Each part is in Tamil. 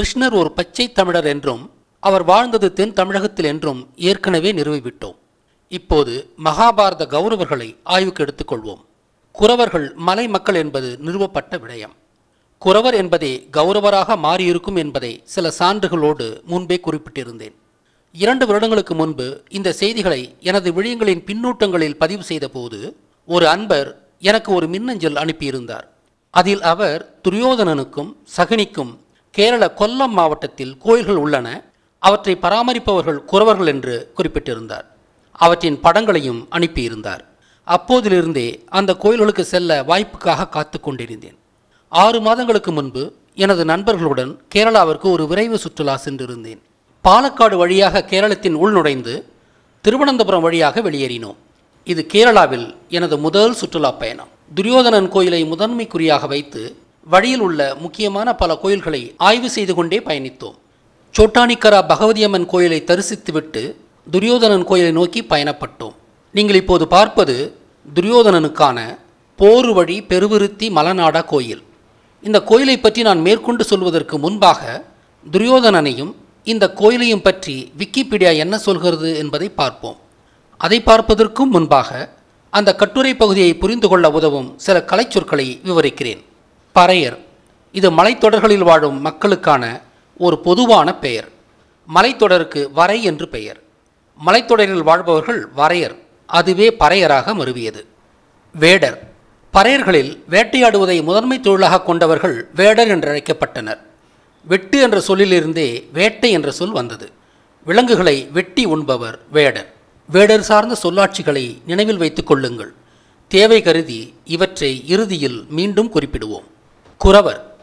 கிருஷ்ணர் ஒரு பச்சை தமிழர் என்றும் அவர் வாழ்ந்தது தென் தமிழகத்தில் என்றும் ஏற்கனவே நிறுவிவிட்டோம். இப்போது மகாபாரத கௌரவர்களை ஆய்வுக்கு எடுத்துக்கொள்வோம். குறவர்கள் மலை மக்கள் என்பது நிறுவப்பட்ட விடயம். குறவர் என்பதே கௌரவராக மாறியிருக்கும் என்பதை சில சான்றுகளோடு முன்பே குறிப்பிட்டிருந்தேன். இரண்டு வருடங்களுக்கு முன்பு இந்த செய்திகளை எனது விழியங்களின் பின்னூட்டங்களில் பதிவு செய்தபோது ஒரு அன்பர் எனக்கு ஒரு மின்னஞ்சல் அனுப்பியிருந்தார். அதில் அவர் துரியோதனனுக்கும் சகனிக்கும் கேரள கொல்லம் மாவட்டத்தில் கோயில்கள் உள்ளன. அவற்றை பராமரிப்பவர்கள் குறவர்கள் என்று குறிப்பிட்டிருந்தார். அவற்றின் படங்களையும் அனுப்பியிருந்தார். அப்போதிலிருந்தே அந்த கோயில்களுக்கு செல்ல வாய்ப்புக்காக காத்து கொண்டிருந்தேன். ஆறு மாதங்களுக்கு முன்பு எனது நண்பர்களுடன் கேரளாவிற்கு ஒரு விரைவு சுற்றுலா சென்றிருந்தேன். பாலக்காடு வழியாக கேரளத்தின் உள்நுழைந்து திருவனந்தபுரம் வழியாக வெளியேறினோம். இது கேரளாவில் எனது முதல் சுற்றுலா பயணம். துரியோதனன் கோயிலை முதன்மை குறியாக வைத்து வழியில் உள்ள முக்கியமான பல கோயில்களை ஆய்வு செய்து கொண்டே பயணித்தோம். சோட்டானிக்கரா பகவதியம்மன் கோயிலை தரிசித்துவிட்டு துரியோதனன் கோயிலை நோக்கி பயணப்பட்டோம். நீங்கள் இப்போது பார்ப்பது துரியோதனனுக்கான போர் வழி பெருவிருத்தி மலநாடா கோயில். இந்த கோயிலை பற்றி நான் மேற்கொண்டு சொல்வதற்கு முன்பாக துரியோதனனையும் இந்த கோயிலையும் பற்றி விக்கிபீடியா என்ன சொல்கிறது என்பதை பார்ப்போம். அதை பார்ப்பதற்கும் முன்பாக அந்த கட்டுரை பகுதியை புரிந்து கொள்ள உதவும் சில கலைச்சொற்களை விவரிக்கிறேன். பறையர். இது மலைத்தொடர்களில் வாழும் மக்களுக்கான ஒரு பொதுவான பெயர். மலைத்தொடருக்கு வரை என்று பெயர். மலைத்தொடரில் வாழ்பவர்கள் வரையர் அதுவே பறையராக மருவியது. வேடர். பறையர்களில் வேட்டையாடுவதை முதன்மை தொழிலாக கொண்டவர்கள் வேடர் என்று அழைக்கப்பட்டனர். வெட்டு என்ற சொல்லிலிருந்தே வேட்டை என்ற சொல் வந்தது. விலங்குகளை வெட்டி உண்பவர் வேடர். வேடர் சார்ந்த சொல்லாட்சிகளை நினைவில் வைத்துக் கொள்ளுங்கள். தேவை கருதி இவற்றை இறுதியில் மீண்டும் குறிப்பிடுவோம். குறவர்.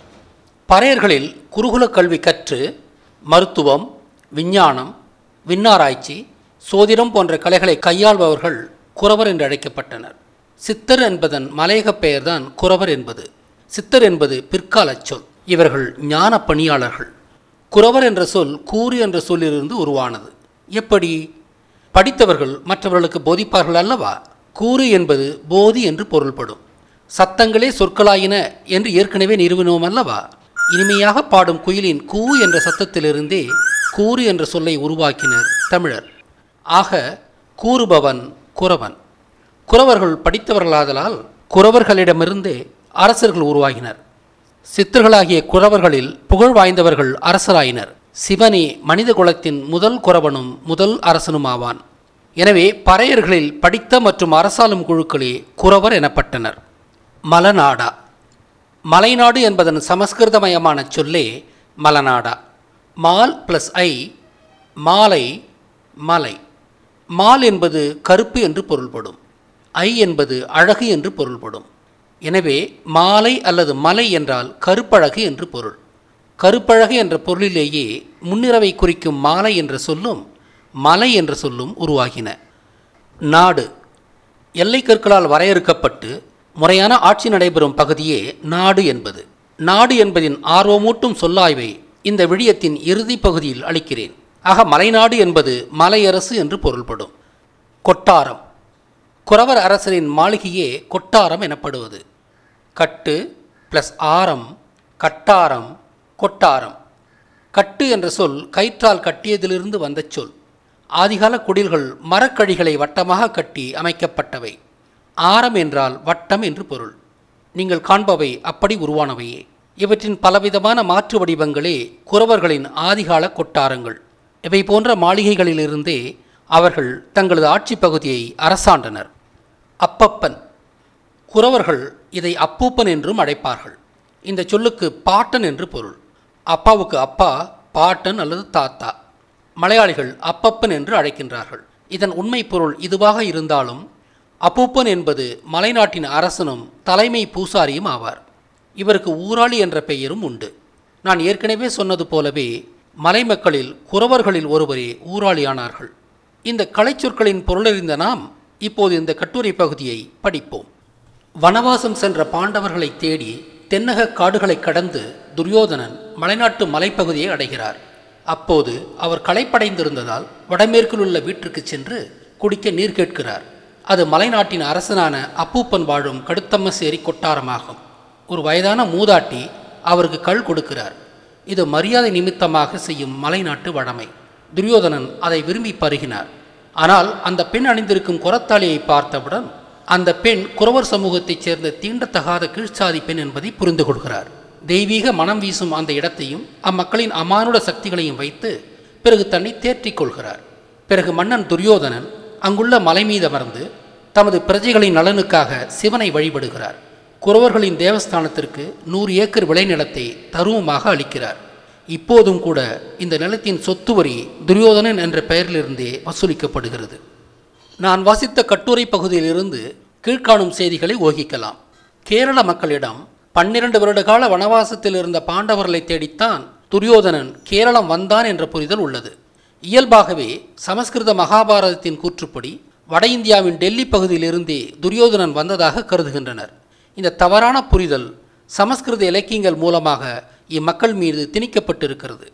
பறையர்களில் குருகுல கல்வி கற்று மருத்துவம் விஞ்ஞானம் விண்ணாராய்ச்சி சோதிடம் போன்ற கலைகளை கையாள்பவர்கள் குறவர் என்று அழைக்கப்பட்டனர். சித்தர் என்பதன் மலையக பெயர்தான் குறவர் என்பது. சித்தர் என்பது பிற்காலச் சொல். இவர்கள் ஞான பணியாளர்கள். குறவர் என்ற சொல் கூறு என்ற சொல்லிலிருந்து உருவானது. எப்படி? படித்தவர்கள் மற்றவர்களுக்கு போதிப்பார்கள் அல்லவா? கூறு என்பது போதி என்று பொருள்படும். சத்தங்களே சொற்களாயின என்று ஏற்கனவே நிறுவினோம் அல்லவா? இனிமையாக பாடும் குயிலின் கூ என்ற சத்தத்திலிருந்தே கூறு என்ற சொல்லை உருவாக்கினர் தமிழர். ஆக கூறுபவன் குறவன். குறவர்கள் படித்தவர்களாதலால் குறவர்களிடமிருந்தே அரசர்கள் உருவாகினர். சித்தர்களாகிய குறவர்களில் புகழ் வாய்ந்தவர்கள் அரசராயினர். சிவனே மனித குலத்தின் முதல் குறவனும் முதல் அரசனும் ஆவான் எனவே பறையர்களில் படித்த மற்றும் அரசாளும் குழுக்களே குறவர் எனப்பட்டனர். மலநாடா. மலைநாடு என்பதன் சமஸ்கிருதமயமான சொல்லே மலநாடா. மால் பிளஸ் ஐ மாலை மலை. மால் என்பது கருப்பு என்று பொருள்படும். ஐ என்பது அழகு என்று பொருள்படும். எனவே மாலை அல்லது மலை என்றால் கருப்பழகு என்று பொருள். கருப்பழகு என்ற பொருளிலேயே முன்னிறவை குறிக்கும் மாலை என்ற சொல்லும் மலை என்ற சொல்லும் உருவாகின. நாடு. எல்லை கற்களால் வரையறுக்கப்பட்டு முறையான ஆட்சி நடைபெறும் பகுதியே நாடு என்பது. நாடு என்பதின் ஆர்வமூட்டும் சொல்லாய்வை இந்த விழியத்தின் இறுதி பகுதியில் அளிக்கிறேன். ஆக மலைநாடு என்பது மலையரசு என்று பொருள்படும். கொட்டாரம். குறவர் அரசரின் மாளிகையே கொட்டாரம் எனப்படுவது. கட்டு ப்ளஸ் ஆரம் கட்டாரம் கொட்டாரம். கட்டு என்ற சொல் கயிற்றால் கட்டியதிலிருந்து வந்த சொல். ஆதிகால குடில்கள் மரக்கழிகளை வட்டமாக கட்டி அமைக்கப்பட்டவை. ஆரம் என்றால் வட்டம் என்று பொருள். நீங்கள் காண்பவை அப்படி உருவானவையே. இவற்றின் பலவிதமான மாற்று வடிவங்களே குறவர்களின் ஆதிகால கொட்டாரங்கள். இவை போன்ற மாளிகைகளிலிருந்தே அவர்கள் தங்களது ஆட்சி பகுதியை அரசாண்டனர். அப்பப்பன். குறவர்கள் இதை அப்பூப்பன் என்றும் அழைப்பார்கள். இந்த சொல்லுக்கு பாட்டன் என்று பொருள். அப்பாவுக்கு அப்பா பாட்டன் அல்லது தாத்தா. மலையாளிகள் அப்பப்பன் என்று அழைக்கின்றார்கள். இதன் உண்மை பொருள் இதுவாக இருந்தாலும் அப்பூப்பன் என்பது மலைநாட்டின் அரசனும் தலைமை பூசாரியும் ஆவார். இவருக்கு ஊராளி என்ற பெயரும் உண்டு. நான் ஏற்கனவே சொன்னது போலவே மலைமக்களில் குறவர்களில் ஒருவரே ஊராளியானார்கள். இந்த கலைச்சொற்களின் பொருளறிந்த நாம் இப்போது இந்த கட்டுரை பகுதியை படிப்போம். வனவாசம் சென்ற பாண்டவர்களை தேடி தென்னக காடுகளை கடந்து துரியோதனன் மலைநாட்டு மலைப்பகுதியை அடைகிறார். அப்போது அவர் களைப்படைந்திருந்ததால் வடமேற்கில் உள்ள வீட்டிற்கு சென்று குடிக்க நீர் கேட்கிறார். அது மலைநாட்டின் அரசனான அப்பூப்பன் வாழும் கடுத்தம்மசேரி கொட்டாரமாகும். ஒரு வயதான மூதாட்டி அவருக்கு கள் கொடுக்கிறார். இது மரியாதை நிமித்தமாக செய்யும் மலைநாட்டு வழமை. துரியோதனன் அதை விரும்பி பருகினார். ஆனால் அந்த பெண் அணிந்திருக்கும் குரத்தாளியை பார்த்தவுடன் அந்த பெண் குறவர் சமூகத்தைச் சேர்ந்த தீண்டத்தகாத கீழ்ச்சாதி பெண் என்பதை புரிந்து கொள்கிறார். தெய்வீக மனம் வீசும் அந்த இடத்தையும் அம்மக்களின் அமானுட சக்திகளையும் வைத்து பிறகு தன்னை தேற்றிக் கொள்கிறார். பிறகு மன்னன் துரியோதனன் அங்குள்ள மலை மீது அமர்ந்து தமது பிரஜைகளின் நலனுக்காக சிவனை வழிபடுகிறார். குறவர்களின் தேவஸ்தானத்திற்கு நூறு ஏக்கர் விளைநிலத்தை தருவமாக அளிக்கிறார். இப்போதும் கூட இந்த நிலத்தின் சொத்து வரி துரியோதனன் என்ற பெயரிலிருந்தே வசூலிக்கப்படுகிறது. நான் வாசித்த கட்டுரை பகுதியிலிருந்து கீழ்காணும் செய்திகளை ஊகிக்கலாம் கேரள மக்களிடம் பன்னிரண்டு வருட கால வனவாசத்தில் இருந்த பாண்டவர்களை தேடித்தான் துரியோதனன் கேரளம் வந்தான் என்ற புரிதல் உள்ளது. இயல்பாகவே சமஸ்கிருத மகாபாரதத்தின் கூற்றுப்படி வட இந்தியாவின் டெல்லி பகுதியிலிருந்தே துரியோதனன் வந்ததாக கருதுகின்றனர். இந்த தவறான புரிதல் சமஸ்கிருத இலக்கியங்கள் மூலமாக இம்மக்கள் மீது திணிக்கப்பட்டிருக்கிறது.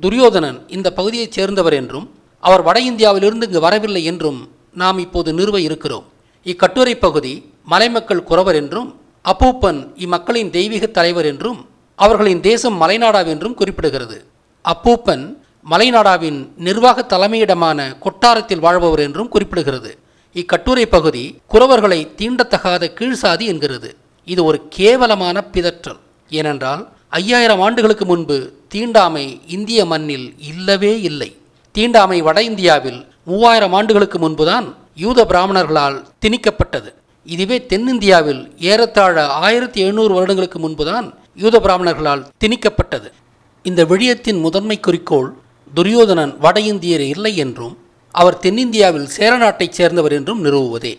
துரியோதனன் இந்த பகுதியைச் சேர்ந்தவர் என்றும் அவர் வட இந்தியாவிலிருந்து இங்கு வரவில்லை என்றும் நாம் இப்போது நிறுவ இருக்கிறோம். இக்கட்டுரை பகுதி மலைமக்கள் குறவர் என்றும் அப்பூப்பன் இம்மக்களின் தெய்வீக தலைவர் என்றும் அவர்களின் தேசம் மலைநாடாவென்றும் குறிப்பிடுகிறது. அப்பூப்பன் மலைநாடாவின் நிர்வாக தலைமையிடமான கொட்டாரத்தில் வாழ்பவர் என்றும் குறிப்பிடுகிறது. இக்கட்டுரை பகுதி குறவர்களை தீண்டத்தகாத கீழ்சாதி என்கிறது. இது ஒரு கேவலமான பிதற்றல். ஏனென்றால் ஐயாயிரம் ஆண்டுகளுக்கு முன்பு தீண்டாமை இந்திய மண்ணில் இல்லவே இல்லை. தீண்டாமை வட இந்தியாவில் மூவாயிரம் ஆண்டுகளுக்கு முன்புதான் யூத பிராமணர்களால் திணிக்கப்பட்டது. இதுவே தென்னிந்தியாவில் ஏறத்தாழ ஆயிரத்தி எழுநூறு வருடங்களுக்கு முன்புதான் யூத பிராமணர்களால் திணிக்கப்பட்டது. இந்த விழியத்தின் முதன்மை குறிக்கோள் துரியோதனன் வட இந்தியர் இல்லை என்றும் அவர் தென்னிந்தியாவில் சேர நாட்டைச் சேர்ந்தவர் என்றும் நிறுவுவதே.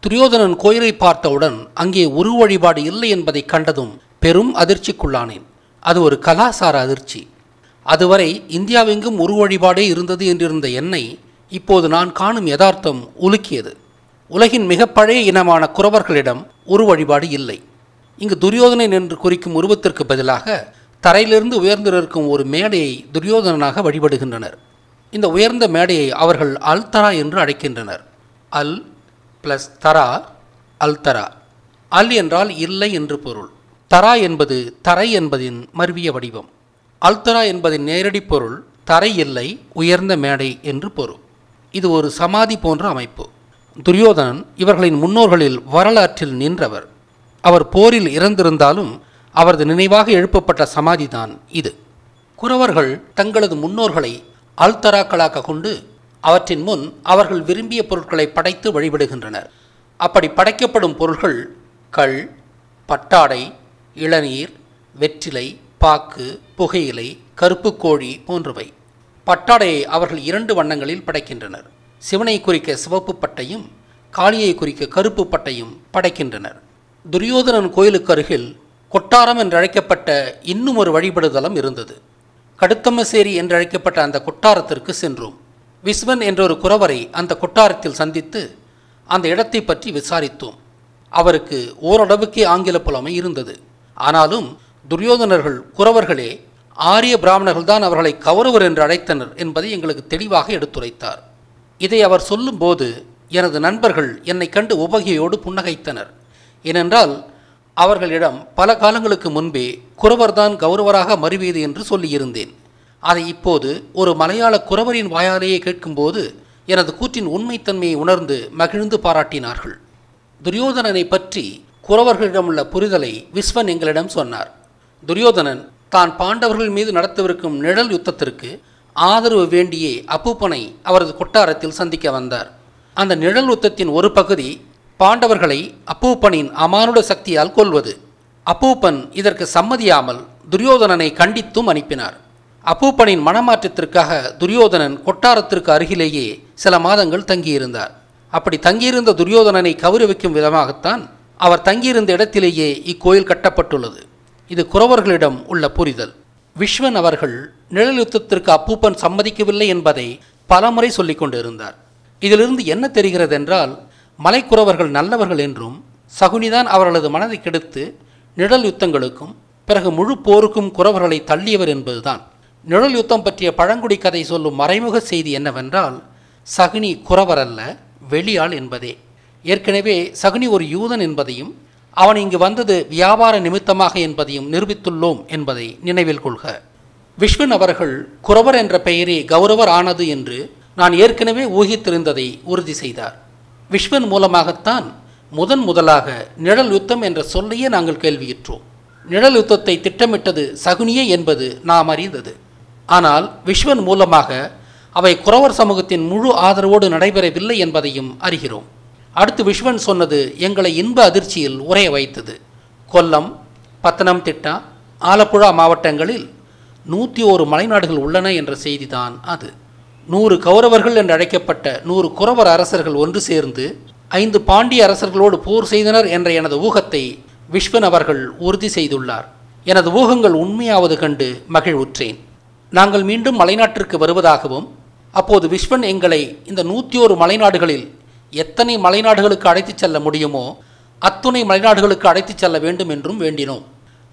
துரியோதனன் கோயிலை பார்த்தவுடன் அங்கே உரு வழிபாடு இல்லை என்பதை கண்டதும் பெரும் அதிர்ச்சிக்குள்ளானேன். அது ஒரு கலாசார அதிர்ச்சி. அதுவரை இந்தியாவெங்கும் உரு வழிபாடே இருந்தது என்றிருந்த என்னை இப்போது நான் காணும் யதார்த்தம் உலுக்கியது. உலகின் மிக பழைய இனமான குறவர்களிடம் உரு வழிபாடு இல்லை. இங்கு துரியோதனன் என்று குறிக்கும் உருவத்திற்கு பதிலாக தரையிலிருந்து உயர்ந்து நிற்கும் ஒரு மேடையை துரியோதனனாக வழிபடுகின்றனர். இந்த உயர்ந்த மேடையை அவர்கள் அல்தரா என்று அழைக்கின்றனர். அல் பிளஸ் தரா அல்தரா. அல் என்றால் இல்லை என்று பொருள். தரா என்பது தரை என்பதின் மருவிய வடிவம். அல்தரா என்பதின் நேரடி பொருள் தரை இல்லை உயர்ந்த மேடை என்று பொருள். இது ஒரு சமாதி போன்ற அமைப்பு. துரியோதனன் இவர்களின் முன்னோர்களில் வரலாற்றில் நின்றவர். அவர் போரில் இறந்திருந்தாலும் அவரது நினைவாக எழுப்பப்பட்ட சமாதிதான் இது. குறவர்கள் தங்களது முன்னோர்களை அல்தராக்களாக கொண்டு அவற்றின் முன் அவர்கள் விரும்பிய பொருட்களை படைத்து வழிபடுகின்றனர். அப்படி படைக்கப்படும் பொருள்கள் கள் பட்டாடை இளநீர் வெற்றிலை பாக்கு புகையிலை கருப்பு கோழி போன்றவை. பட்டாடையை அவர்கள் இரண்டு வண்ணங்களில் படைக்கின்றனர். சிவனை குறிக்க சிவப்பு பட்டையும் காளியை குறிக்க கருப்பு பட்டையும் படைக்கின்றனர். துரியோதனன் கோயிலுக்கு அருகில் கொட்டாரம் என்றழைக்கப்பட்ட இன்னும் ஒரு வழிபடுதலம் இருந்தது. கடுத்தம்மசேரி என்றழைக்கப்பட்ட அந்த கொட்டாரத்திற்கு சென்றோம். விஸ்வன் என்ற ஒரு குறவரை அந்த கொட்டாரத்தில் சந்தித்து அந்த இடத்தை பற்றி விசாரித்தோம். அவருக்கு ஓரளவுக்கே ஆங்கில புலமை இருந்தது. ஆனாலும் துரியோதனர்கள் குறவர்களே ஆரிய பிராமணர்கள் தான் அவர்களை கௌரவர் என்று அழைத்தனர் என்பதை எங்களுக்கு தெளிவாக எடுத்துரைத்தார். இதை அவர் சொல்லும்போது எனது நண்பர்கள் என்னை கண்டு உபகையோடு புன்னகைத்தனர். ஏனென்றால் அவர்களிடம் பல காலங்களுக்கு முன்பே குறவர்தான் கௌரவராக மறுவியது என்று சொல்லியிருந்தேன். அதை இப்போது ஒரு மலையாள குறவரின் வாயாலேயே கேட்கும்போது எனது கூற்றின் உண்மைத்தன்மையை உணர்ந்து மகிழ்ந்து பாராட்டினார்கள். துரியோதனனை பற்றி குறவர்களிடமுள்ள புரிதலை விஸ்வன் எங்களிடம் சொன்னார். துரியோதனன் தான் பாண்டவர்கள் மீது நடத்தவிருக்கும் நிழல் யுத்தத்திற்கு ஆதரவு வேண்டியே அப்பூப்பனை அவரது கொட்டாரத்தில் சந்திக்க வந்தார். அந்த நிழல் யுத்தத்தின் ஒரு பகுதி பாண்டவர்களை அப்பூப்பனின் அமானுட சக்தியால் கொல்வது. அப்பூப்பன் இதற்கு சம்மதியாமல் துரியோதனனை கண்டித்தும் அனுப்பினார். அப்பூப்பனின் மனமாற்றத்திற்காக துரியோதனன் கொட்டாரத்திற்கு அருகிலேயே சில மாதங்கள் தங்கியிருந்தார். அப்படி தங்கியிருந்த துரியோதனனை கௌரவிக்கும் விதமாகத்தான் அவர் தங்கியிருந்த இடத்திலேயே இக்கோயில் கட்டப்பட்டுள்ளது. இது குறவர்களிடம் உள்ள புரிதல். விஸ்வன் அவர்கள் நிழல் யுத்தத்திற்கு அப்பூப்பன் சம்மதிக்கவில்லை என்பதை பலமுறை சொல்லிக் கொண்டிருந்தார் இதிலிருந்து என்ன தெரிகிறது என்றால் மலைக்குறவர்கள் நல்லவர்கள் என்றும் சகுனிதான் அவர்களது மனதை கெடுத்து நிழல் யுத்தங்களுக்கும் பிறகு முழு போருக்கும் குறவர்களை தள்ளியவர் என்பதுதான். நிழல் யுத்தம் பற்றிய பழங்குடி கதை சொல்லும் மறைமுக செய்தி என்னவென்றால் சகுனி குறவர் அல்ல வெளியாள் என்பதே. ஏற்கனவே சகுனி ஒரு யூதன் என்பதையும் அவன் இங்கு வந்தது வியாபார நிமித்தமாக என்பதையும் நிரூபித்துள்ளோம் என்பதை நினைவில் கொள்க. விஸ்வன் அவர்கள் குறவர் என்ற பெயரே கௌரவர் ஆனது என்று நான் ஏற்கனவே ஊகித்திருந்ததை உறுதி செய்தார். விஸ்வன் மூலமாகத்தான் முதன் முதலாக நிழல் யுத்தம் என்ற சொல்லையே நாங்கள் கேள்வியுற்றோம். நிழல் யுத்தத்தை திட்டமிட்டது சகுனியே என்பது நாம் அறிந்தது. ஆனால் விஸ்வன் மூலமாக அவை குறவர் சமூகத்தின் முழு ஆதரவோடு நடைபெறவில்லை என்பதையும் அறிகிறோம். அடுத்து விஸ்வன் சொன்னது எங்களை இன்ப அதிர்ச்சியில் உரைய வைத்தது. கொல்லம் பத்தனம்திட்டா ஆலப்புழா மாவட்டங்களில் நூற்றி ஒரு மலைநாடுகள் உள்ளன என்ற செய்திதான் அது. நூறு கௌரவர்கள் என்று அழைக்கப்பட்ட நூறு குறவர் அரசர்கள் ஒன்று சேர்ந்து ஐந்து பாண்டிய அரசர்களோடு போர் செய்தனர் என்ற எனது ஊகத்தை விஸ்வன் அவர்கள் உறுதி செய்துள்ளார். எனது ஊகங்கள் உண்மையாவது கண்டு மகிழ்வுற்றேன். நாங்கள் மீண்டும் மலைநாட்டிற்கு வருவதாகவும் அப்போது விஸ்வன் எங்களை இந்த நூற்றி ஒரு மலைநாடுகளில் எத்தனை மலைநாடுகளுக்கு அழைத்துச் செல்ல முடியுமோ அத்துணை மலைநாடுகளுக்கு அழைத்துச் செல்ல வேண்டும் என்றும் வேண்டினோம்.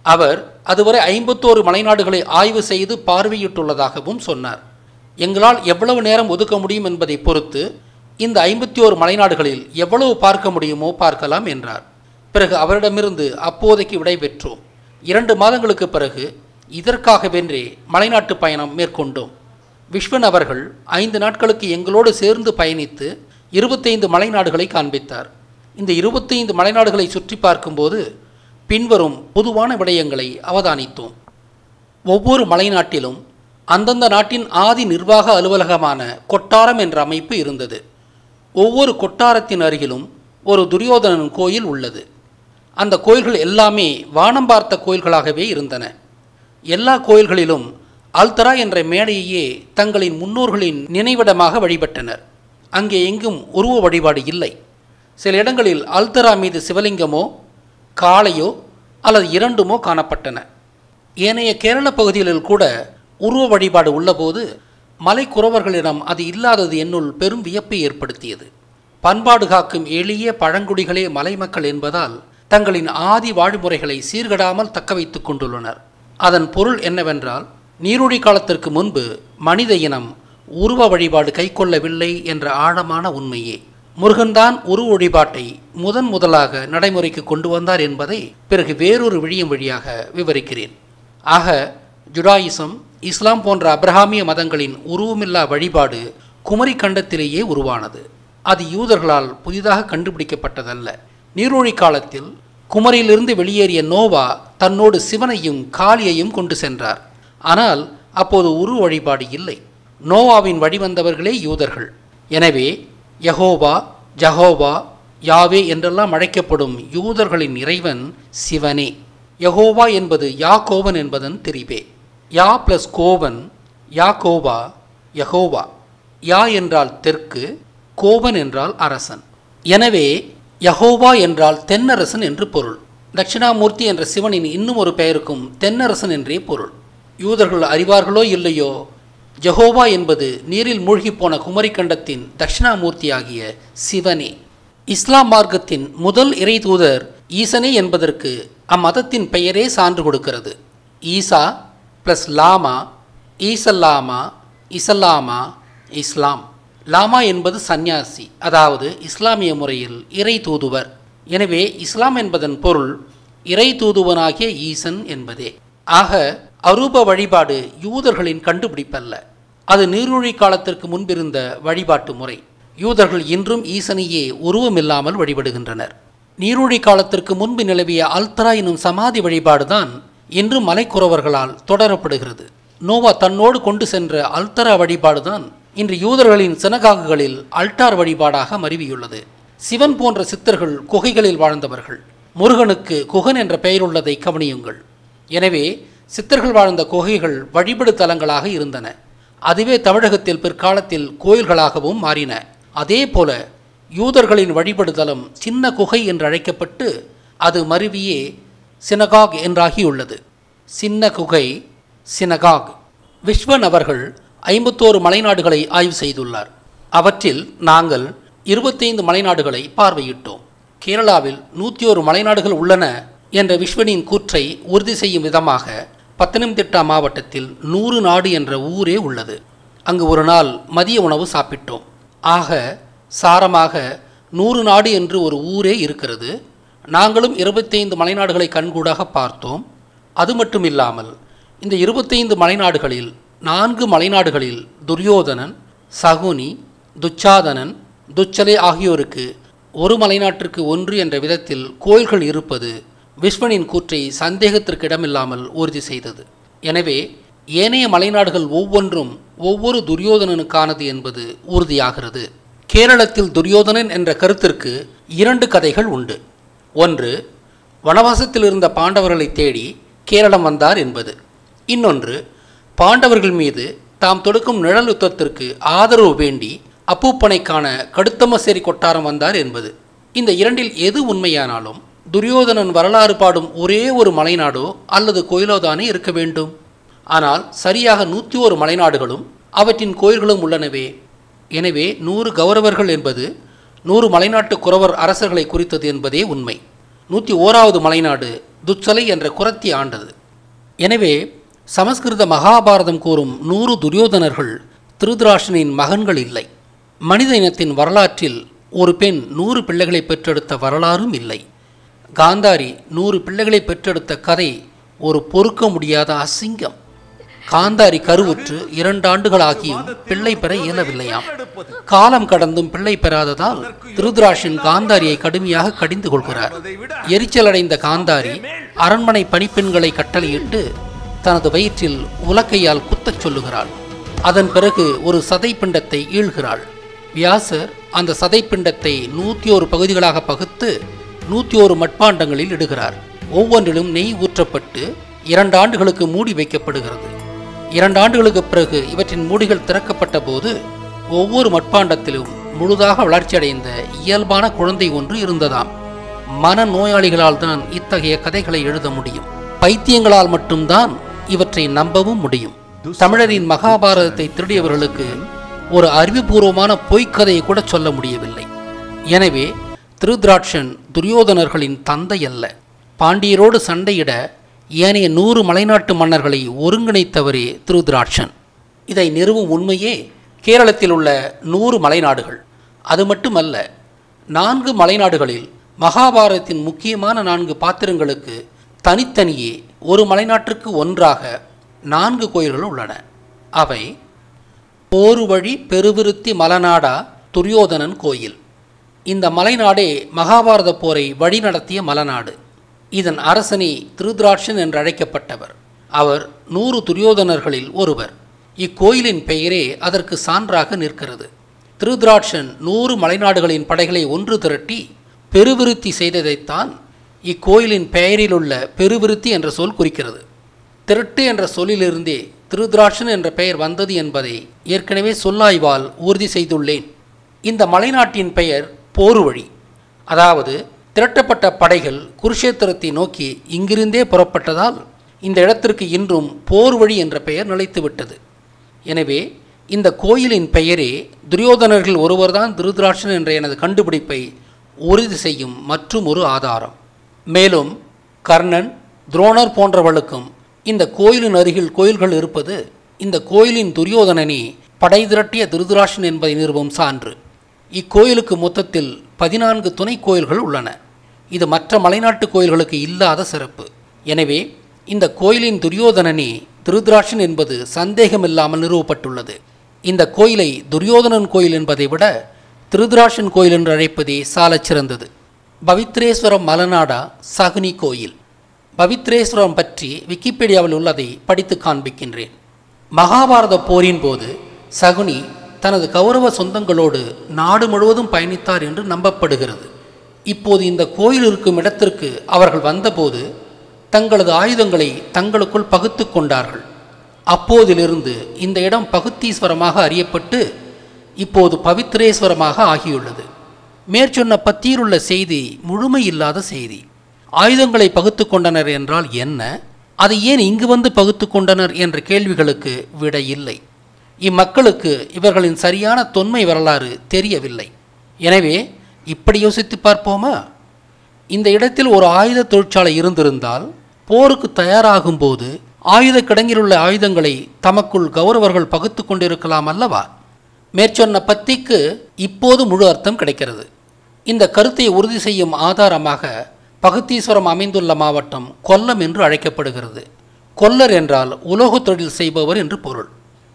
அவர் அதுவரை ஐம்பத்தோரு மலைநாடுகளை ஆய்வு செய்து பார்வையிட்டுள்ளதாகவும் சொன்னார். எங்களால் எவ்வளவு நேரம் ஒதுக்க முடியும் என்பதை பொறுத்து இந்த ஐம்பத்தி ஓரு மலைநாடுகளில் எவ்வளவு பார்க்க முடியுமோ பார்க்கலாம் என்றார். பிறகு அவரிடமிருந்து அப்போதைக்கு விடைபெற்றோம் இரண்டு மாதங்களுக்கு பிறகு இதற்காகவென்றே மலைநாட்டு பயணம் மேற்கொண்டோம். விஸ்வன் அவர்கள் ஐந்து நாட்களுக்கு எங்களோடு சேர்ந்து பயணித்து இருபத்தைந்து மலைநாடுகளை காண்பித்தார். இந்த இருபத்தைந்து மலைநாடுகளை சுற்றி பார்க்கும்போது பின்வரும் பொதுவான விடயங்களை அவதானித்தோம். ஒவ்வொரு மலைநாட்டிலும் அந்தந்த நாட்டின் ஆதி நிர்வாக அலுவலகமான கொட்டாரம் என்ற அமைப்பு இருந்தது. ஒவ்வொரு கொட்டாரத்தின் அருகிலும் ஒரு துரியோதனன் கோயில் உள்ளது. அந்த கோயில்கள் எல்லாமே வானம் பார்த்த கோயில்களாகவே இருந்தன. எல்லா கோயில்களிலும் அல்தரா என்ற மேடையையே தங்களின் முன்னோர்களின் நினைவிடமாக வழிபட்டனர். அங்கே எங்கும் உருவ வழிபாடு இல்லை. சில இடங்களில் அல்தரா மீது சிவலிங்கமோ காளையோ அல்லது இரண்டுமோ காணப்பட்டன. ஏனைய கேரள பகுதிகளில் கூட உருவ வழிபாடு உள்ளபோது மலைக்குறவர்களிடம் அது இல்லாதது என்னுள் பெரும் வியப்பை ஏற்படுத்தியது. பண்பாடு காக்கும் எளிய பழங்குடிகளே மலைமக்கள் என்பதால் தங்களின் ஆதி வாழ்முறைகளை சீர்கடாமல் தக்க வைத்துக் கொண்டுள்ளனர். அதன் பொருள் என்னவென்றால் நீருடி காலத்திற்கு முன்பு மனித இனம் உருவ வழிபாடு கைக்கொள்ளவில்லை என்ற ஆழமான உண்மையே. முருகன்தான் உருவ வழிபாட்டை முதன் முதலாக நடைமுறைக்கு கொண்டு வந்தார் என்பதை பிறகு வேறொரு விழியம் வழியாக விவரிக்கிறேன். ஆக ஜுடாயிசம் இஸ்லாம் போன்ற அப்ரஹாமிய மதங்களின் உருவமில்லா வழிபாடு குமரி கண்டத்திலேயே உருவானது. அது யூதர்களால் புதிதாக கண்டுபிடிக்கப்பட்டதல்ல. நீரூழி காலத்தில் குமரியிலிருந்து வெளியேறிய நோவா தன்னோடு சிவனையும் காளியையும் கொண்டு சென்றார். ஆனால் அப்போது உரு வழிபாடு இல்லை. நோவாவின் வழிவந்தவர்களே யூதர்கள். எனவே யகோவா ஜஹோவா யாவே என்றெல்லாம் அழைக்கப்படும் யூதர்களின் இறைவன் சிவனே. யகோவா என்பது யாக்கோவன் என்பதன் திரிபே. யா பிளஸ் கோவன் யாக்கோவா யகோவா. யா என்றால் தெற்கு கோவன் என்றால் அரசன். எனவே யகோவா என்றால் தென்னரசன் என்று பொருள். தட்சிணாமூர்த்தி என்ற சிவனின் இன்னும் ஒரு பெயருக்கும் தென்னரசன் என்றே பொருள். யூதர்கள் அறிவார்களோ இல்லையோ? ஜஹோவா என்பது நீரில் மூழ்கிப் போன குமரிக்கண்டத்தின் தட்சிணாமூர்த்தியாகிய சிவனே. இஸ்லாம் மார்க்கத்தின் முதல் இறை தூதர் ஈசனே என்பதற்கு அம்மதத்தின் பெயரே சான்று கொடுக்கிறது. ஈசா ப்ளஸ் லாமா ஈசல்லாமா இசல்லாமா இஸ்லாம் லாமா என்பது சந்நியாசி அதாவது இஸ்லாமிய முறையில் இறை தூதுவர். எனவே இஸ்லாம் என்பதன் பொருள் இறை தூதுவனாகிய ஈசன் என்பதே. ஆக அரூப வழிபாடு யூதர்களின் கண்டுபிடிப்பல்ல. அது நீரூழி காலத்திற்கு முன்பிருந்த வழிபாட்டு முறை. யூதர்கள் இன்றும் ஈசனையே உருவமில்லாமல் வழிபடுகின்றனர். நீரூழி காலத்திற்கு முன்பு நிலவிய அல்தரா எனும் சமாதி வழிபாடுதான் இன்று மலைக்குறவர்களால் தொடரப்படுகிறது. நோவா தன்னோடு கொண்டு சென்ற அல்தரா வழிபாடுதான் இன்று யூதர்களின் சினகாகுகளில் அல்டார் வழிபாடாக மருவியுள்ளது. சிவன் போன்ற சித்தர்கள் குகைகளில் வாழ்ந்தவர்கள். முருகனுக்கு குகன் என்ற பெயருள்ளதை கவனியுங்கள். எனவே சித்தர்கள் வாழ்ந்த குகைகள் வழிபடு தலங்களாக இருந்தன. அதுவே தமிழகத்தில் பிற்காலத்தில் கோயில்களாகவும் மாறின. அதே போல யூதர்களின் வழிபடுதலம் சின்ன குகை என்று அழைக்கப்பட்டு அது மருவியே சினகாக் என்றாகியுள்ளது. சின்ன குகை சினகாக் விஸ்வன் அவர்கள் ஐம்பத்தோரு மலைநாடுகளை ஆய்வு செய்துள்ளார். அவற்றில் நாங்கள் இருபத்தைந்து மலைநாடுகளை பார்வையிட்டோம். கேரளாவில் நூற்றி ஒரு மலைநாடுகள் உள்ளன என்ற விஸ்வனின் கூற்றை உறுதி செய்யும் விதமாக பத்தனம்திட்டா மாவட்டத்தில் நூறு நாடு என்ற ஊரே உள்ளது. அங்கு ஒரு நாள் மதிய உணவு சாப்பிட்டோம். ஆக சாரமாக நூறு நாடு என்று ஒரு ஊரே இருக்கிறது. நாங்களும் இருபத்தைந்து மலைநாடுகளை கண்கூடாக பார்த்தோம். அது மட்டும் இல்லாமல் இந்த இருபத்தைந்து மலைநாடுகளில் நான்கு மலைநாடுகளில் துரியோதனன் சகுனி துச்சாதனன் துச்சலே ஆகியோருக்கு ஒரு மலைநாட்டிற்கு ஒன்று என்ற விதத்தில் கோயில்கள் இருப்பது விஸ்வனின் கூற்றை சந்தேகத்திற்கு இடமில்லாமல் உறுதி செய்தது. எனவே ஏனைய மலைநாடுகள் ஒவ்வொன்றும் ஒவ்வொரு துரியோதனனுக்கானது என்பது உறுதியாகிறது. கேரளத்தில் துரியோதனன் என்ற கருத்திற்கு இரண்டு கதைகள் உண்டு. ஒன்று வனவாசத்தில் இருந்த பாண்டவர்களை தேடி கேரளம் வந்தார் என்பது. இன்னொன்று பாண்டவர்கள் மீது தாம் தொடுக்கும் நிழல் யுத்தத்திற்கு ஆதரவு வேண்டி அப்பூப்பனைக்கான கடுத்தமசேரி கொட்டாரம் வந்தார் என்பது. இந்த இரண்டில் எது உண்மையானாலும் துரியோதனன் வரலாறு பாடும் ஒரே ஒரு மலைநாடோ அல்லது கோயிலோதானே இருக்க வேண்டும். ஆனால் சரியாக நூற்றி ஒரு மலைநாடுகளும் அவற்றின் கோயில்களும் உள்ளனவே. எனவே நூறு கௌரவர்கள் என்பது நூறு மலைநாட்டு குறவர் அரசர்களை குறித்தது என்பதே உண்மை. நூற்றி ஓராவது மலைநாடு துச்சலை என்ற குரத்தி ஆண்டது. எனவே சமஸ்கிருத மகாபாரதம் கூறும் நூறு துரியோதனர்கள் திருதராஷனின் மகன்கள் இல்லை. மனித இனத்தின் வரலாற்றில் ஒரு பெண் நூறு பிள்ளைகளை பெற்றெடுத்த வரலாறும் இல்லை. காந்தாரி நூறு பிள்ளைகளை பெற்றெடுத்த கதை ஒரு பொறுக்க முடியாத அசிங்கம். காந்தாரி கருவுற்று இரண்டு ஆண்டுகள் ஆகியும் பிள்ளை பெற இயலவில்லையாம். காலம் கடந்தும் பிள்ளை பெறாததால் திருதராஷின் காந்தாரியை கடுமையாக கடிந்து கொள்கிறார். எரிச்சலடைந்த காந்தாரி அரண்மனை பணிப்பெண்களை கட்டளையிட்டு தனது வயிற்றில் உலக்கையால் குத்தச் சொல்லுகிறாள். அதன் பிறகு ஒரு சதை பிண்டத்தை ஈழ்கிறாள். வியாசர் அந்த சதை பிண்டத்தை நூற்றி ஒரு பகுதிகளாக பகுத்து நூற்றி ஒரு மட்பாண்டங்களில் இடுகிறார். ஒவ்வொன்றிலும் நெய் ஊற்றப்பட்டு இரண்டு ஆண்டுகளுக்கு மூடி வைக்கப்படுகிறது. இரண்டு ஆண்டுகளுக்கு பிறகு இவற்றின் மூடிகள் திறக்கப்பட்ட போது ஒவ்வொரு மட்பாண்டத்திலும் முழுதாக வளர்ச்சியடைந்த இயல்பான குழந்தை ஒன்று இருந்ததாம். மன நோயாளிகளால் தான் இத்தகைய கதைகளை எழுத முடியும். பைத்தியங்களால் மட்டும்தான் இவற்றை நம்பவும் முடியும். தமிழரின் மகாபாரதத்தை திருடியவர்களுக்கு ஒரு அறிவுபூர்வமான பொய்க்கதையை கூட சொல்ல முடியவில்லை. எனவே திருத்ராட்சன் துரியோதனர்களின் தந்தை அல்ல. பாண்டியரோடு சண்டையிட ஏனைய நூறு மலைநாட்டு மன்னர்களை ஒருங்கிணைத்தவரே திருத்ராட்சன் இதை நிறுவும் உண்மையே கேரளத்தில் உள்ள நூறு மலைநாடுகள். அது மட்டுமல்ல நான்கு மலைநாடுகளில் மகாபாரதத்தின் முக்கியமான நான்கு பாத்திரங்களுக்கு தனித்தனியே ஒரு மலைநாட்டிற்கு ஒன்றாக நான்கு கோயில்கள் உள்ளன. அவை போர்வழி பெருவிருத்தி மலநாடா துரியோதனன் கோயில். இந்த மலைநாடே மகாபாரத போரை வழிநடத்திய மலநாடு. இதன் அரசனி திருதராட்சன் என்று அழைக்கப்பட்டவர். அவர் நூறு துரியோதனர்களில் ஒருவர். இக்கோயிலின் பெயரே அதற்கு சான்றாக நிற்கிறது. திருதராட்சன் நூறு மலைநாடுகளின் படைகளை ஒன்று திரட்டி பெருவிருத்தி செய்ததைத்தான் இக்கோயிலின் பெயரிலுள்ள பெருவிருத்தி என்ற சொல் குறிக்கிறது. திரட்டு என்ற சொல்லிலிருந்தே திருதராட்சன் என்ற பெயர் வந்தது என்பதை ஏற்கனவே சொல்லாய்வால் உறுதி செய்துள்ளேன். இந்த மலைநாட்டின் பெயர் போர்வழி. அதாவது திரட்டப்பட்ட படைகள் குருஷேத்திரத்தை நோக்கி இங்கிருந்தே புறப்பட்டதால் இந்த இடத்திற்கு இன்றும் போர் வழி என்ற பெயர் நிலைத்துவிட்டது. எனவே இந்த கோயிலின் பெயரே துரியோதனர்கள் ஒருவர்தான் திருதராட்சன் என்ற எனது கண்டுபிடிப்பை உறுதி செய்யும் மற்றும் ஒரு ஆதாரம். மேலும் கர்ணன் துரோணர் போன்றவர்களுக்கும் இந்த கோயிலின் அருகில் கோயில்கள் இருப்பது இந்த கோயிலின் துரியோதனனே படை திரட்டிய திருதராஷன் என்பதை நிறுவும் சான்று. இக்கோயிலுக்கு மொத்தத்தில் பதினான்கு துணை கோயில்கள் உள்ளன. இது மற்ற மலைநாட்டு கோயில்களுக்கு இல்லாத சிறப்பு. எனவே இந்த கோயிலின் துரியோதனனே திருதராஷன் என்பது சந்தேகமில்லாமல் நிறுவப்பட்டுள்ளது. இந்த கோயிலை துரியோதனன் கோயில் என்பதை விட திருதராஷன் கோயில் என்று அழைப்பதே சாலச் சிறந்தது. பவித்ரேஸ்வரம் மலநாடா சகுனி கோயில். பவித்ரேஸ்வரம் பற்றி விக்கிபீடியாவில் உள்ளதை படித்து காண்பிக்கின்றேன். மகாபாரத போரின் போது சகுனி தனது கௌரவ சொந்தங்களோடு நாடு முழுவதும் பயணித்தார் என்று நம்பப்படுகிறது. இப்போது இந்த கோயில் இருக்கும் இடத்திற்கு அவர்கள் வந்தபோது தங்களது ஆயுதங்களை தங்களுக்குள் பகுத்து கொண்டார்கள். அப்போதிலிருந்து இந்த இடம் பகுத்தீஸ்வரமாக அறியப்பட்டு இப்போது பவித்ரேஸ்வரமாக ஆகியுள்ளது. மேற்சொன்ன பத்தியிலுள்ள செய்தி முழுமையில்லாத செய்தி. ஆயுதங்களை பகுத்து கொண்டனர் என்றால் என்ன? அதை ஏன் இங்கு வந்து பகுத்து கொண்டனர் என்ற கேள்விகளுக்கு விட இல்லை. இம்மக்களுக்கு இவர்களின் சரியான தொன்மை வரலாறு தெரியவில்லை. எனவே இப்படி யோசித்து பார்ப்போமா? இந்த இடத்தில் ஒரு ஆயுத தொழிற்சாலை இருந்திருந்தால் போருக்கு தயாராகும் போது ஆயுத கிடங்கில் உள்ள ஆயுதங்களை தமக்குள் கௌரவர்கள் பகுத்து கொண்டிருக்கலாம் அல்லவா? மேற்சொன்ன பத்திக்கு இப்போது முழு அர்த்தம் கிடைக்கிறது. இந்த கருத்தை உறுதி செய்யும் ஆதாரமாக பகுத்தீஸ்வரம் அமைந்துள்ள மாவட்டம் கொல்லம் என்று அழைக்கப்படுகிறது. கொல்லர் என்றால் உலோகத் தொழில் செய்பவர் என்று பொருள்.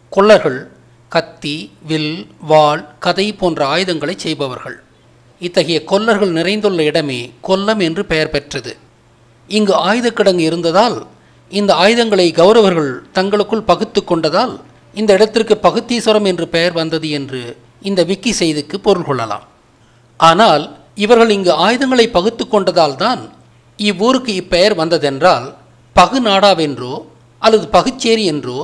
கொல்லர்கள் கத்தி வில் வாள் கதை போன்ற ஆயுதங்களை செய்பவர்கள். இத்தகைய கொல்லர்கள் நிறைந்துள்ள இடமே கொல்லம் என்று பெயர் பெற்றது. இங்கு ஆயுதக்கிடங்கு இருந்ததால் இந்த ஆயுதங்களை கௌரவர்கள் தங்களுக்குள் பகுத்து கொண்டதால் இந்த இடத்திற்கு பகுத்தீஸ்வரம் என்று பெயர் வந்தது என்று இந்த விக்கி செய்திக்கு பொருள் கொள்ளலாம். ஆனால் இவர்கள் இங்கு ஆயுதங்களை பகுத்து கொண்டதால் தான் இவ்வூருக்கு இப்பெயர் வந்ததென்றால் பகு நாடாவென்றோ அல்லது பகுச்சேரி என்றோ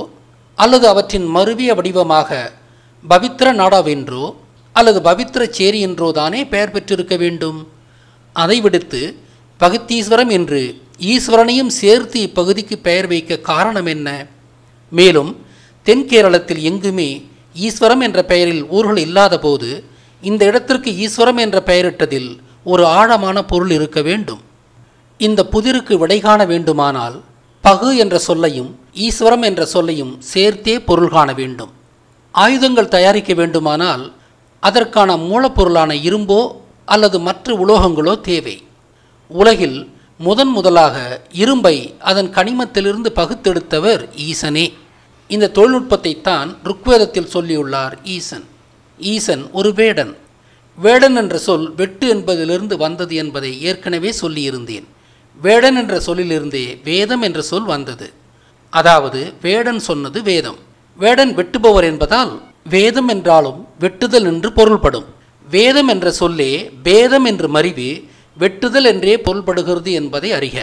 அல்லது அவற்றின் மருவிய வடிவமாக பவித்திர நாடாவென்றோ அல்லது பவித்திர சேரி என்றோ தானே பெயர் பெற்றிருக்க வேண்டும்? அதை விடுத்து பகுத்தீஸ்வரம் என்று ஈஸ்வரனையும் சேர்த்து இப்பகுதிக்கு பெயர் வைக்க காரணம் என்ன? மேலும் தென் கேரளத்தில் எங்குமே ஈஸ்வரம் என்ற பெயரில் ஊர்கள் இல்லாத போது இந்த இடத்திற்கு ஈஸ்வரம் என்ற பெயரிட்டதில் ஒரு ஆழமான பொருள் இருக்க வேண்டும். இந்த புதிருக்கு விடை காண வேண்டுமானால் பகு என்ற சொல்லையும் ஈஸ்வரம் என்ற சொல்லையும் சேர்த்தே பொருள் காண வேண்டும். ஆயுதங்கள் தயாரிக்க வேண்டுமானால் அதற்கான மூலப்பொருளான இரும்போ அல்லது மற்ற உலோகங்களோ தேவை. உலகில் முதன் முதலாக இரும்பை அதன் கனிமத்திலிருந்து பகுத்தெடுத்தவர் ஈசனே. இந்த தொழில்நுட்பத்தை தான் ருக்வேதத்தில் சொல்லியுள்ளார் ஈசன். ஈசன் ஒரு வேடன். வேடன் என்ற சொல் வெட்டு என்பதிலிருந்து வந்தது என்பதை ஏற்கனவே சொல்லியிருந்தேன். வேடன் என்ற சொல்லிலிருந்தே வேதம் என்ற சொல் வந்தது. அதாவது வேடன் சொன்னது வேதம். வேடன் வெட்டுபவர் என்பதால் வேதம் என்றாலும் வெட்டுதல் என்று பொருள்படும். வேதம் என்ற சொல்லே பேதம் என்று மறிவு வெட்டுதல் என்றே பொருள்படுகிறது என்பதை அறிக.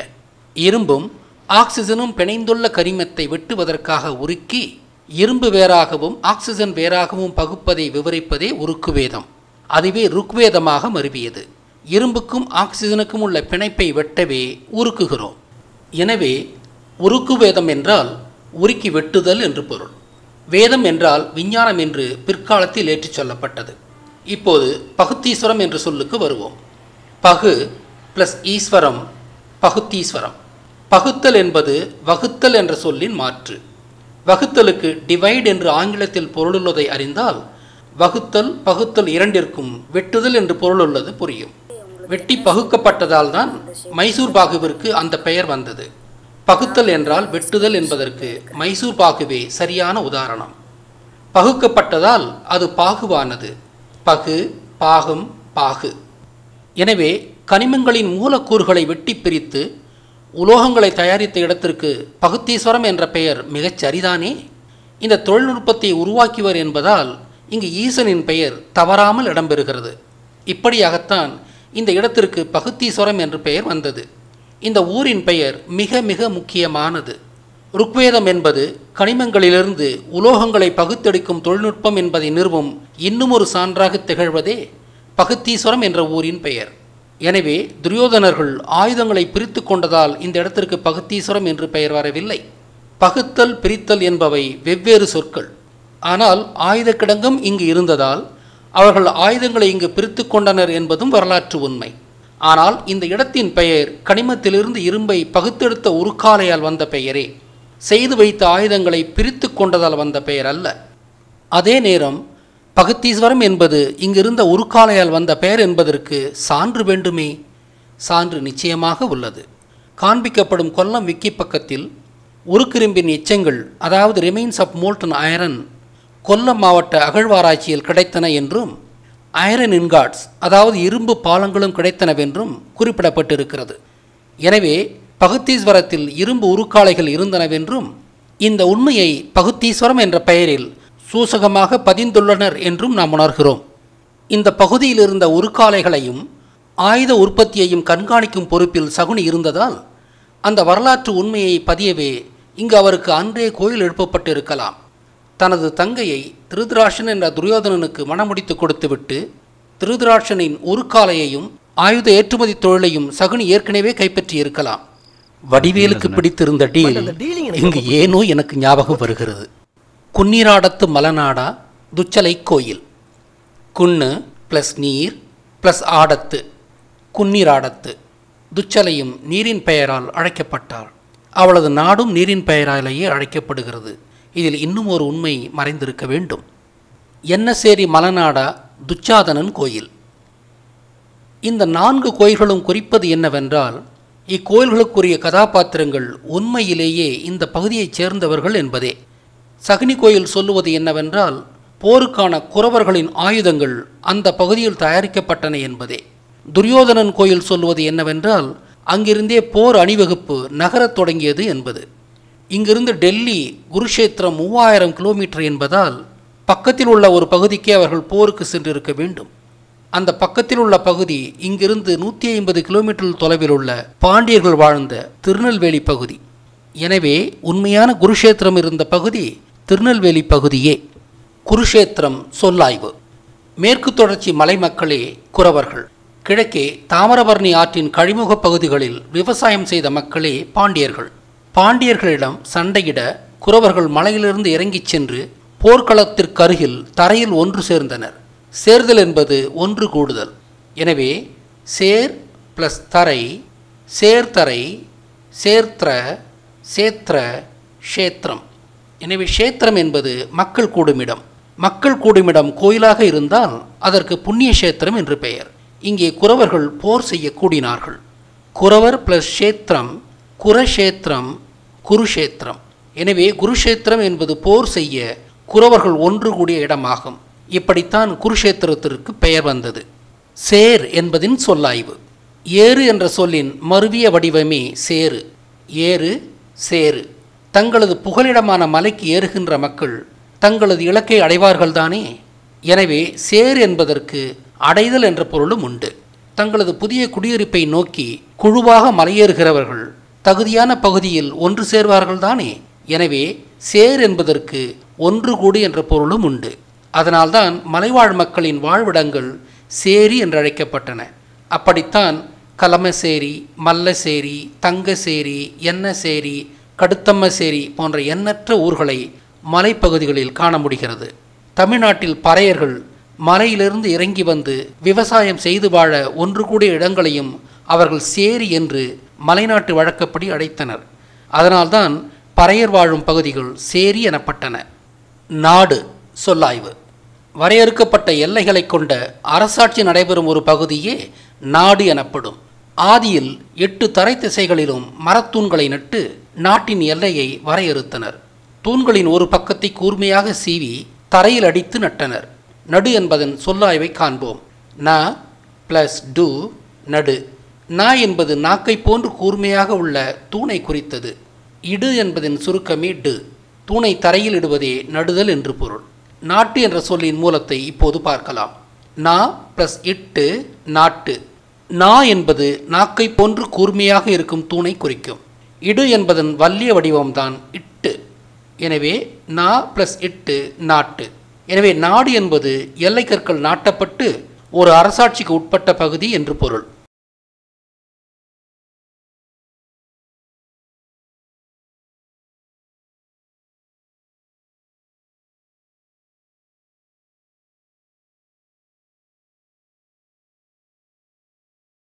இரும்பும் ஆக்சிஜனும் பிணைந்துள்ள கரிமத்தை வெட்டுவதற்காக உருக்கி இரும்பு வேறாகவும் ஆக்சிஜன் வேறாகவும் பகுப்பதை விவரிப்பதே உருக்கு வேதம். அதுவே ருக்வேதமாக மருவியது. இரும்புக்கும் ஆக்சிஜனுக்கும் உள்ள பிணைப்பை வெட்டவே உருக்குகிறோம். எனவே உருக்கு வேதம் என்றால் உருக்கி வெட்டுதல் என்று பொருள். வேதம் என்றால் விஞ்ஞானம் என்று பிற்காலத்தில் ஏற்றுச் சொல்லப்பட்டது. இப்போது பகுத்தீஸ்வரம் என்ற சொல்லுக்கு வருவோம். பகு ப்ளஸ் ஈஸ்வரம் பகுத்தீஸ்வரம். பகுத்தல் என்பது வகுத்தல் என்ற சொல்லின் மாற்று. வகுத்தலுக்கு டிவைட் என்று ஆங்கிலத்தில் பொருளுள்ளதை அறிந்தால் வகுத்தல் பகுத்தல் இரண்டிற்கும் வெட்டுதல் என்று பொருளுள்ளது புரியும். வெட்டி பகுக்கப்பட்டதால் தான் மைசூர் பாகுவிற்கு அந்த பெயர் வந்தது. பகுத்தல் என்றால் வெட்டுதல் என்பதற்கு மைசூர் பாகுவே சரியான உதாரணம். பகுக்கப்பட்டதால் அது பாகுவானது. பகு பாகம் பாகு. எனவே கனிமங்களின் மூலக்கூறுகளை வெட்டி பிரித்து உலோகங்களை தயாரித்த இடத்திற்கு பகுத்தீஸ்வரம் என்ற பெயர் மிகச் சரிதானே? இந்த தொழில்நுட்பத்தை உருவாக்கியவர் என்பதால் இங்கு ஈசனின் பெயர் தவறாமல் இடம்பெறுகிறது. இப்படியாகத்தான் இந்த இடத்திற்கு பகுத்தீஸ்வரம் என்று பெயர் வந்தது. இந்த ஊரின் பெயர் மிக மிக முக்கியமானது. ருக்வேதம் என்பது கனிமங்களிலிருந்து உலோகங்களை பகுத்தெடுக்கும் தொழில்நுட்பம் என்பதை நிறுவும் இன்னும் ஒரு சான்றாக திகழ்வதே பகுத்தீஸ்வரம் என்ற ஊரின் பெயர். எனவே துரியோதனர்கள் ஆயுதங்களை பிரித்து கொண்டதால் இந்த இடத்திற்கு பகுத்தீஸ்வரம் என்று பெயர் வரவில்லை. பகுத்தல் பிரித்தல் என்பவை வெவ்வேறு சொற்கள். ஆனால் ஆயுத கிடங்கும் இங்கு இருந்ததால் அவர்கள் ஆயுதங்களை இங்கு பிரித்து கொண்டனர் என்பதும் வரலாற்று உண்மை. ஆனால் இந்த இடத்தின் பெயர் கனிமத்திலிருந்து இரும்பை பகுத்தெடுத்த உருக்காலையால் வந்த பெயரே. செய்து வைத்த ஆயுதங்களை பிரித்து கொண்டதால் வந்த பெயர் அல்ல. அதே நேரம் பகுத்தீஸ்வரம் என்பது இங்கிருந்த உருக்காலையால் வந்த பெயர் என்பதற்கு சான்று வேண்டுமே? சான்று நிச்சயமாக உள்ளது. காண்பிக்கப்படும் கொல்லம் விக்கி பக்கத்தில் உருக்கிரும்பின் எச்சங்கள் அதாவது remains of molten iron Kollam மாவட்ட அகழ்வாராய்ச்சியில் கிடைத்தன என்றும் அயரன் இன்காட்ஸ் அதாவது இரும்பு பாலங்களும் கிடைத்தனவென்றும் குறிப்பிடப்பட்டிருக்கிறது. எனவே பகுத்தீஸ்வரத்தில் இரும்பு உருக்காலைகள் இருந்தனவென்றும் இந்த உண்மையை பகுத்தீஸ்வரம் என்ற பெயரில் சூசகமாக பதிந்துள்ளனர் என்றும் நாம் உணர்கிறோம். இந்த பகுதியில் இருந்த உருக்காலைகளையும் ஆயுத உற்பத்தியையும் கண்காணிக்கும் பொறுப்பில் சகுனி இருந்ததால் அந்த வரலாற்று உண்மையை பதியவே இங்கு அவருக்கு அன்றே கோயில் எழுப்பப்பட்டிருக்கலாம். தனது தங்கையை திருதராஷன் என்ற துரியோதனனுக்கு மணமுடித்து கொடுத்துவிட்டு திருதராஷனின் உருக்காலையையும் ஆயுத ஏற்றுமதி தொழிலையும் சகுனி ஏற்கனவே கைப்பற்றி இருக்கலாம் வடிவேலுக்கு பிடித்திருந்த டீல் இங்கு ஏனோ எனக்கு ஞாபகம் வருகிறது. குன்னிராடத்து மலநாடா துச்சலை கோயில். குன்னு ப்ளஸ் நீர் ப்ளஸ் ஆடத்து. குன்னிராடத்து. துச்சலையும் நீரின் பெயரால் அழைக்கப்பட்டாள். அவளது நாடும் நீரின் பெயராலேயே அழைக்கப்படுகிறது. இதில் இன்னும் ஒரு உண்மை மறைந்திருக்க வேண்டும். என்னசேரி மலநாடா துச்சாதனன் கோயில். இந்த நான்கு கோயில்களும் குறிப்பது என்னவென்றால் இக்கோயில்களுக்குரிய கதாபாத்திரங்கள் உண்மையிலேயே இந்த பகுதியைச் சேர்ந்தவர்கள் என்பதே. சகுனி கோயில் சொல்லுவது என்னவென்றால் போருக்கான குறவர்களின் ஆயுதங்கள் அந்த பகுதியில் தயாரிக்கப்பட்டன என்பதே. துரியோதனன் கோயில் சொல்லுவது என்னவென்றால் அங்கிருந்தே போர் அணிவகுப்பு நகரத் தொடங்கியது என்பது. இங்கிருந்து டெல்லி குருஷேத்திரம் மூவாயிரம் கிலோமீட்டர் என்பதால் பக்கத்தில் உள்ள ஒரு பகுதிக்கே அவர்கள் போருக்கு சென்றிருக்க வேண்டும். அந்த பக்கத்தில் உள்ள பகுதி இங்கிருந்து நூற்றி ஐம்பது கிலோமீட்டர் தொலைவில் உள்ள பாண்டியர்கள் வாழ்ந்த திருநெல்வேலி பகுதி. எனவே உண்மையான குருஷேத்திரம் இருந்த பகுதி திருநெல்வேலி பகுதியே. குருஷேத்திரம் சொல்லாய்வு. மேற்கு தொடர்ச்சி மலை மக்களே குறவர்கள். கிழக்கே தாமிரபரணி ஆற்றின் கழிமுக பகுதிகளில் விவசாயம் செய்த மக்களே பாண்டியர்கள். பாண்டியர்களிடம் சண்டையிட குறவர்கள் மலையிலிருந்து இறங்கிச் சென்று போர்க்களத்திற்கு அருகில் தரையில் ஒன்று சேர்ந்தனர். சேர்தல் என்பது ஒன்று கூடுதல். எனவே சேர் ப்ளஸ் தரை சேர்தரை சேர்த்ர சேத்ர க்ஷேத்திரம் எனவே ஷேத்திரம் என்பது மக்கள் கூடுமிடம் மக்கள் கூடுமிடம் கோயிலாக இருந்தால் அதற்கு புண்ணிய சேத்திரம் என்று பெயர். இங்கே குறவர்கள் போர் செய்ய கூடினார்கள். குறவர் பிளஸ் ஷேத்திரம் குரஷேத்திரம் குருஷேத்திரம். எனவே குருஷேத்திரம் என்பது போர் செய்ய குறவர்கள் ஒன்று கூடிய இடமாகும். இப்படித்தான் குருஷேத்திரத்திற்கு பெயர் வந்தது. சேர் என்பதின் சொல்லாய்வு. ஏறு என்ற சொல்லின் மருவிய வடிவமே சேரு ஏறு சேரு தங்களது புகலிடமான மலைக்கு ஏறுகின்ற மக்கள் தங்களது இலக்கை அடைவார்கள்தானே? எனவே சேர் என்பதற்கு அடைதல் என்ற பொருளும் உண்டு. தங்களது புதிய குடியிருப்பை நோக்கி குழுவாக மலையேறுகிறவர்கள் தகுதியான பகுதியில் ஒன்று சேர்வார்கள் தானே? எனவே சேர் என்பதற்கு ஒன்று கூடு என்ற பொருளும் உண்டு. அதனால்தான் மலைவாழ் மக்களின் வாழ்விடங்கள் சேரி என்றழைக்கப்பட்டன அப்படித்தான் கலமசேரி மல்லசேரி தங்கசேரி எண்ணசேரி கடுத்தம்மசேரி போன்ற எண்ணற்ற ஊர்களை மலைப்பகுதிகளில் காண முடிகிறது. தமிழ்நாட்டில் பறையர்கள் மலையிலிருந்து இறங்கி வந்து விவசாயம் செய்து வாழ ஒன்று கூடிய இடங்களையும் அவர்கள் சேரி என்று மலைநாட்டு வழக்கப்படி அழைத்தனர் அதனால்தான் பறையர் வாழும் பகுதிகள் சேரி எனப்பட்டன. நாடு சொல்லாய்வு. வரையறுக்கப்பட்ட எல்லைகளை கொண்ட அரசாட்சி நடைபெறும் ஒரு பகுதியே நாடு எனப்படும். ஆதியில் எட்டு தரை திசைகளிலும் மரத்தூண்களை நட்டு நாட்டின் எல்லையை வரையறுத்தனர். தூண்களின் ஒரு பக்கத்தை கூர்மையாக சீவி தரையில் அடித்து நட்டனர். நடு என்பதன் சொல்லாய்வை காண்போம். ந ப்ளஸ் டு நடு. நா என்பது நாக்கை போன்று கூர்மையாக உள்ள தூணை குறித்தது. இடு என்பதன் சுருக்கமே டு. தூணை தரையில் இடுவதே நடுதல் என்று பொருள். நாட்டு என்ற சொல்லின் மூலத்தை இப்போது பார்க்கலாம். நா ப்ளஸ் இட்டு நாட்டு. நா என்பது நாக்கை போன்று கூர்மையாக இருக்கும் தூணை குறிக்கும். இடு என்பதன் வல்லிய வடிவம்தான் இட்டு. எனவே நா ப்ளஸ் இட்டு நாட்டு. எனவே நாடு என்பது எல்லைக்கற்கள் நாட்டப்பட்டு ஒரு அரசாட்சிக்கு உட்பட்ட பகுதி என்று பொருள்.